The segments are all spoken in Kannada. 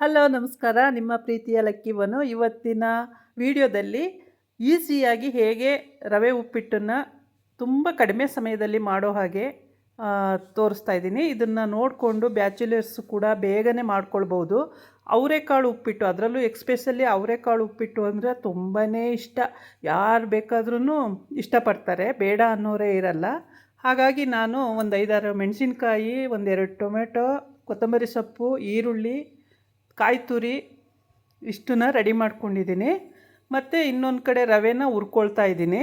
ಹಲೋ, ನಮಸ್ಕಾರ. ನಿಮ್ಮ ಪ್ರೀತಿಯ ಲಕ್ಕಿವನು ಇವತ್ತಿನ ವಿಡಿಯೋದಲ್ಲಿ ಈಸಿಯಾಗಿ ಹೇಗೆ ರವೆ ಉಪ್ಪಿಟ್ಟನ್ನು ತುಂಬ ಕಡಿಮೆ ಸಮಯದಲ್ಲಿ ಮಾಡೋ ಹಾಗೆ ತೋರಿಸ್ತಾ ಇದ್ದೀನಿ. ಇದನ್ನು ನೋಡಿಕೊಂಡು ಬ್ಯಾಚುಲರ್ಸ್ ಕೂಡ ಬೇಗನೆ ಮಾಡ್ಕೊಳ್ಬೋದು. ಅವರೆಕಾಳು ಉಪ್ಪಿಟ್ಟು, ಅದರಲ್ಲೂ ಎಕ್ಸ್ಪೆಷಲಿ ಅವರೆಕಾಳು ಉಪ್ಪಿಟ್ಟು ಅಂದರೆ ತುಂಬಾ ಇಷ್ಟ. ಯಾರು ಬೇಕಾದ್ರೂ ಇಷ್ಟಪಡ್ತಾರೆ. ಬೇಡ ಅನ್ನೋರೇ ಇರಲ್ಲ. ಹಾಗಾಗಿ ನಾನು ಒಂದು ಐದಾರು ಮೆಣಸಿನ್ಕಾಯಿ ಒಂದೆರಡು ಟೊಮೆಟೊ, ಕೊತ್ತಂಬರಿ ಸೊಪ್ಪು, ಈರುಳ್ಳಿ ಕಾಯಿ ತುರಿ ಇಷ್ಟನ್ನ ರೆಡಿ ಮಾಡ್ಕೊಂಡಿದ್ದೀನಿ. ಮತ್ತು ಇನ್ನೊಂದು ಕಡೆ ರವೆನ ಹುರ್ಕೊಳ್ತಾ ಇದ್ದೀನಿ.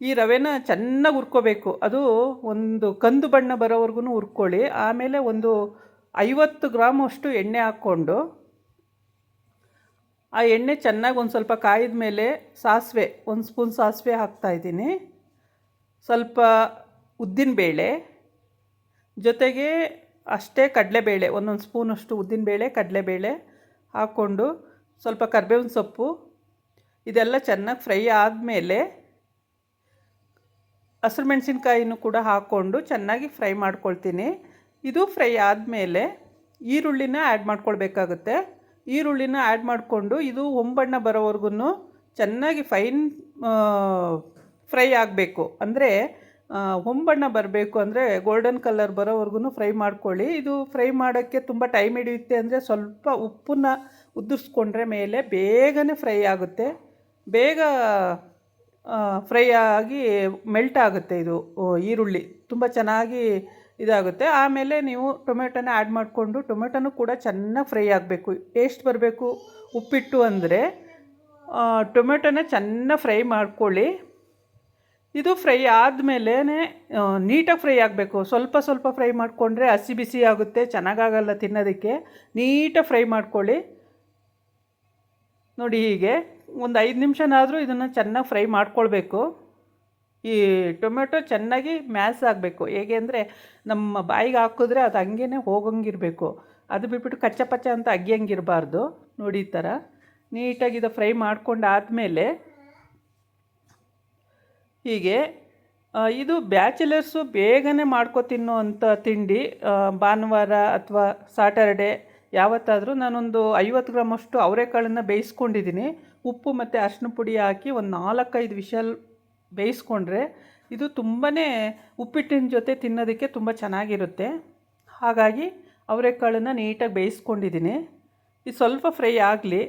ಈ ರವೆನ ಚೆನ್ನಾಗಿ ಹುರ್ಕೋಬೇಕು. ಅದು ಒಂದು ಕಂದು ಬಣ್ಣ ಬರೋವರೆಗೂ ಹುರ್ಕೊಳ್ಳಿ. ಆಮೇಲೆ ಒಂದು ಐವತ್ತು ಗ್ರಾಮ್ ಅಷ್ಟು ಎಣ್ಣೆ ಹಾಕ್ಕೊಂಡು ಆ ಎಣ್ಣೆ ಚೆನ್ನಾಗಿ ಒಂದು ಸ್ವಲ್ಪ ಕಾಯಿದ ಮೇಲೆ ಸಾಸಿವೆ, ಒಂದು ಸ್ಪೂನ್ ಸಾಸಿವೆ ಹಾಕ್ತಾಯಿದ್ದೀನಿ ಸ್ವಲ್ಪ ಉದ್ದಿನಬೇಳೆ ಜೊತೆಗೆ ಅಷ್ಟೇ ಕಡಲೆಬೇಳೆ, ಒಂದೊಂದು ಸ್ಪೂನಷ್ಟು ಉದ್ದಿನಬೇಳೆ ಕಡಲೆಬೇಳೆ ಹಾಕ್ಕೊಂಡು ಸ್ವಲ್ಪ ಕರ್ಬೇವಿನ ಸೊಪ್ಪು, ಇದೆಲ್ಲ ಚೆನ್ನಾಗಿ ಫ್ರೈ ಆದಮೇಲೆ ಹಸಿರು ಮೆಣಸಿನ್ಕಾಯಿನೂ ಕೂಡ ಹಾಕ್ಕೊಂಡು ಚೆನ್ನಾಗಿ ಫ್ರೈ ಮಾಡ್ಕೊಳ್ತೀನಿ. ಇದು ಫ್ರೈ ಆದಮೇಲೆ ಈರುಳ್ಳಿನ ಆ್ಯಡ್ ಮಾಡ್ಕೊಳ್ಬೇಕಾಗುತ್ತೆ. ಈರುಳ್ಳಿನ ಆ್ಯಡ್ ಮಾಡಿಕೊಂಡು ಇದು ಒಂಬಣ್ಣ ಬರೋವರೆಗೂ ಚೆನ್ನಾಗಿ ಫೈನ್ ಫ್ರೈ ಆಗಬೇಕು. ಅಂದರೆ ಹೊಂಬಣ್ಣ ಬರಬೇಕು ಅಂದರೆ ಗೋಲ್ಡನ್ ಕಲರ್ ಬರೋವರೆಗೂ ಫ್ರೈ ಮಾಡ್ಕೊಳ್ಳಿ. ಇದು ಫ್ರೈ ಮಾಡೋಕ್ಕೆ ತುಂಬ ಟೈಮ್ ಹಿಡಿಯುತ್ತೆ ಅಂದರೆ ಸ್ವಲ್ಪ ಉಪ್ಪನ್ನ ಉದುರಿಸ್ಕೊಂಡ್ರೆ ಮೇಲೆ ಬೇಗನೆ ಫ್ರೈ ಆಗುತ್ತೆ. ಬೇಗ ಫ್ರೈ ಆಗಿ ಮೆಲ್ಟ್ ಆಗುತ್ತೆ ಇದು ಈರುಳ್ಳಿ. ತುಂಬ ಚೆನ್ನಾಗಿ ಇದಾಗುತ್ತೆ. ಆಮೇಲೆ ನೀವು ಟೊಮೆಟೊನ ಆ್ಯಡ್ ಮಾಡಿಕೊಂಡು, ಟೊಮೆಟೊನೂ ಕೂಡ ಚೆನ್ನಾಗಿ ಫ್ರೈ ಆಗಬೇಕು. ಟೇಸ್ಟ್ ಬರಬೇಕು ಉಪ್ಪಿಟ್ಟು ಅಂದರೆ ಟೊಮೆಟೊನ ಚೆನ್ನಾಗಿ ಫ್ರೈ ಮಾಡ್ಕೊಳ್ಳಿ. ಇದು ಫ್ರೈ ಆದಮೇಲೆ ನೀಟಾಗಿ ಫ್ರೈ ಆಗಬೇಕು. ಸ್ವಲ್ಪ ಸ್ವಲ್ಪ ಫ್ರೈ ಮಾಡಿಕೊಂಡ್ರೆ ಹಸಿ ಬಿಸಿ ಆಗುತ್ತೆ, ಚೆನ್ನಾಗಾಗಲ್ಲ ತಿನ್ನೋದಕ್ಕೆ. ನೀಟಾಗಿ ಫ್ರೈ ಮಾಡ್ಕೊಳ್ಳಿ. ನೋಡಿ ಹೀಗೆ, ಒಂದು ಐದು ನಿಮಿಷನಾದರೂ ಇದನ್ನು ಚೆನ್ನಾಗಿ ಫ್ರೈ ಮಾಡ್ಕೊಳ್ಬೇಕು. ಈ ಟೊಮೆಟೊ ಚೆನ್ನಾಗಿ ಮ್ಯಾಸ್ ಆಗಬೇಕು. ಹೇಗೆ ಅಂದರೆ, ನಮ್ಮ ಬಾಯಿಗೆ ಹಾಕಿದ್ರೆ ಅದು ಹಂಗೇ ಹೋಗಂಗಿರಬೇಕು. ಅದು ಬಿಟ್ಬಿಟ್ಟು ಕಚ್ಚ ಪಚ್ಚ ಅಂತ ಅಗ್ಗಿಯಂಗಿರಬಾರ್ದು ನೋಡಿ ಈ ಥರ ನೀಟಾಗಿ ಇದು ಫ್ರೈ ಮಾಡ್ಕೊಂಡು ಆದಮೇಲೆ ಹೀಗೆ ಇದು ಬ್ಯಾಚುಲರ್ಸು ಬೇಗನೆ ಮಾಡ್ಕೊ ತಿನ್ನೋ ಅಂಥ ತಿಂಡಿ ಭಾನುವಾರ ಅಥವಾ ಸಾಟರ್ಡೆ ಯಾವತ್ತಾದರೂ ನಾನೊಂದು ಐವತ್ತು ಗ್ರಾಮಷ್ಟು ಅವರೆಕಾಳನ್ನು ಬೇಯಿಸ್ಕೊಂಡಿದ್ದೀನಿ. ಉಪ್ಪು ಮತ್ತು ಅರಿಶಿನ ಪುಡಿ ಹಾಕಿ ಒಂದು ನಾಲ್ಕೈದು ವಿಷಲ್ ಬೇಯಿಸ್ಕೊಂಡ್ರೆ ಇದು ತುಂಬಾ ಉಪ್ಪಿಟ್ಟಿನ ಜೊತೆ ತಿನ್ನೋದಕ್ಕೆ ತುಂಬ ಚೆನ್ನಾಗಿರುತ್ತೆ. ಹಾಗಾಗಿ ಅವರೆಕಾಳನ್ನು ನೀಟಾಗಿ ಬೇಯಿಸ್ಕೊಂಡಿದ್ದೀನಿ. ಇದು ಸ್ವಲ್ಪ ಫ್ರೈ ಆಗಲಿ,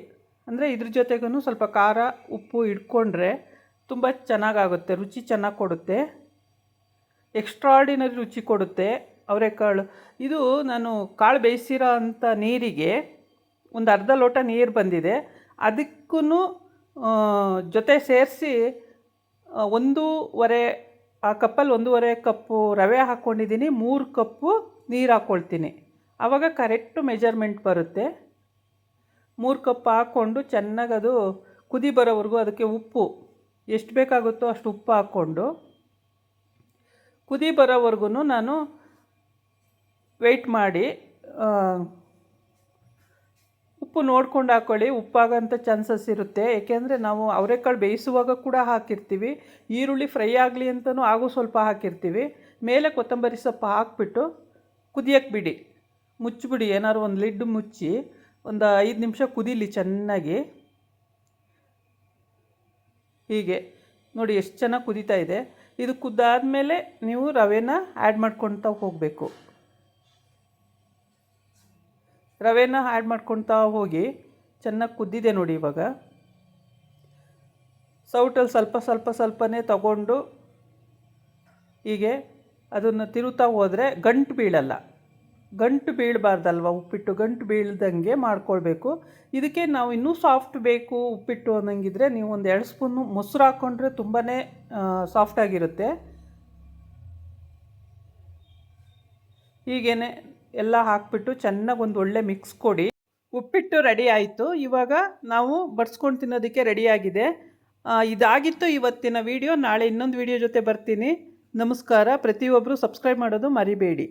ಅಂದರೆ ಇದ್ರ ಜೊತೆಗೂ ಸ್ವಲ್ಪ ಖಾರ, ಉಪ್ಪು ಇಟ್ಕೊಂಡ್ರೆ ತುಂಬ ಚೆನ್ನಾಗಾಗುತ್ತೆ, ರುಚಿ ಚೆನ್ನಾಗಿ ಕೊಡುತ್ತೆ. ಎಕ್ಸ್ಟ್ರಾಡಿನರಿ ರುಚಿ ಕೊಡುತ್ತೆ. ಅವರೆಕಾಳು ಇದು ನಾನು ಕಾಳು ಬೇಯಿಸಿರೋ ಅಂಥ ನೀರಿಗೆ ಒಂದು ಅರ್ಧ ಲೋಟ ನೀರು ಬಂದಿದೆ. ಅದಕ್ಕೂ ಜೊತೆ ಸೇರಿಸಿ ಒಂದೂವರೆ, ಆ ಕಪ್ಪಲ್ಲಿ ಒಂದೂವರೆ ಕಪ್ಪು ರವೆ ಹಾಕ್ಕೊಂಡಿದ್ದೀನಿ ಮೂರು ಕಪ್ಪು ನೀರು ಹಾಕ್ಕೊಳ್ತೀನಿ ಆವಾಗ ಕರೆಕ್ಟು ಮೆಜರ್ಮೆಂಟ್ ಬರುತ್ತೆ. ಮೂರು ಕಪ್ ಹಾಕ್ಕೊಂಡು ಚೆನ್ನಾಗಿ ಅದು ಕುದಿ ಬರೋವರೆಗೂ ಅದಕ್ಕೆ ಉಪ್ಪು. ಎಷ್ಟು ಬೇಕಾಗುತ್ತೋ ಅಷ್ಟು ಉಪ್ಪು ಹಾಕ್ಕೊಂಡು ಕುದಿ ಬರೋವರೆಗೂ ನಾನು ವೆಯ್ಟ್ ಮಾಡಿ ಉಪ್ಪು ನೋಡ್ಕೊಂಡು ಹಾಕ್ಕೊಳ್ಳಿ ಉಪ್ಪಾಗೋಂಥ ಚಾನ್ಸಸ್ ಇರುತ್ತೆ. ಏಕೆಂದರೆ ನಾವು ಅವರೆಕಾಳು ಬೇಯಿಸುವಾಗ ಕೂಡ ಹಾಕಿರ್ತೀವಿ. ಈರುಳ್ಳಿ ಫ್ರೈ ಆಗಲಿ ಅಂತಲೂ ಹಾಗೂ ಸ್ವಲ್ಪ ಹಾಕಿರ್ತೀವಿ. ಮೇಲೆ ಕೊತ್ತಂಬರಿ ಸೊಪ್ಪು ಹಾಕ್ಬಿಟ್ಟು ಕುದಿಯಕ್ಕೆ ಬಿಡಿ. ಮುಚ್ಚಿಬಿಡಿ. ಏನಾದ್ರು ಒಂದು ಲಿಡ್ ಮುಚ್ಚಿ ಒಂದು ಐದು ನಿಮಿಷ ಕುದೀಲಿ ಚೆನ್ನಾಗಿ. ಹೀಗೆ. ನೋಡಿ ಎಷ್ಟು ಚೆನ್ನಾಗಿ ಕುದೀತಾ ಇದೆ. ಇದು ಕುದ್ದಾದಮೇಲೆ ನೀವು ರವೆನ ಆ್ಯಡ್ ಮಾಡ್ಕೊಳ್ತಾ ಹೋಗಬೇಕು. ರವೆನ ಆ್ಯಡ್ ಮಾಡ್ಕೊಳ್ತಾ ಹೋಗಿ ಚೆನ್ನಾಗಿ ಕುದ್ದಿದೆ ನೋಡಿ ಇವಾಗ. ಸೌಟಲ್ಲಿ ಸ್ವಲ್ಪ ಸ್ವಲ್ಪ ಸ್ವಲ್ಪನೇ ತಗೊಂಡು ಹೀಗೆ ಅದನ್ನು ತಿರುತ್ತಾ ಹೋದರೆ ಗಂಟು ಬೀಳಲ್ಲ. ಗಂಟು ಬೀಳಬಾರ್ದಲ್ವ ಉಪ್ಪಿಟ್ಟು? ಗಂಟು ಬೀಳ್ದಂಗೆ ಮಾಡ್ಕೊಳ್ಬೇಕು. ಇದಕ್ಕೆ ನಾವು ಇನ್ನೂ ಸಾಫ್ಟ್ ಬೇಕು ಉಪ್ಪಿಟ್ಟು ಅನ್ನಂಗಿದ್ರೆ ನೀವು ಒಂದು ಎರಡು ಸ್ಪೂನು ಮೊಸರು ಹಾಕ್ಕೊಂಡ್ರೆ ತುಂಬಾ ಸಾಫ್ಟಾಗಿರುತ್ತೆ ಹೀಗೇ ಎಲ್ಲ ಹಾಕ್ಬಿಟ್ಟು ಚೆನ್ನಾಗಿ ಒಂದು ಒಳ್ಳೆ ಮಿಕ್ಸ್ ಕೊಡಿ. ಉಪ್ಪಿಟ್ಟು ರೆಡಿ ಆಯಿತು. ಇವಾಗ ನಾವು ಬಡ್ಸ್ಕೊಂಡು ತಿನ್ನೋದಕ್ಕೆ ರೆಡಿಯಾಗಿದೆ ಇದಾಗಿತ್ತು ಇವತ್ತಿನ ವಿಡಿಯೋ. ನಾಳೆ ಇನ್ನೊಂದು ವಿಡಿಯೋ ಜೊತೆ ಬರ್ತೀನಿ. ನಮಸ್ಕಾರ. ಪ್ರತಿಯೊಬ್ಬರು ಸಬ್ಸ್ಕ್ರೈಬ್ ಮಾಡೋದು ಮರಿಬೇಡಿ.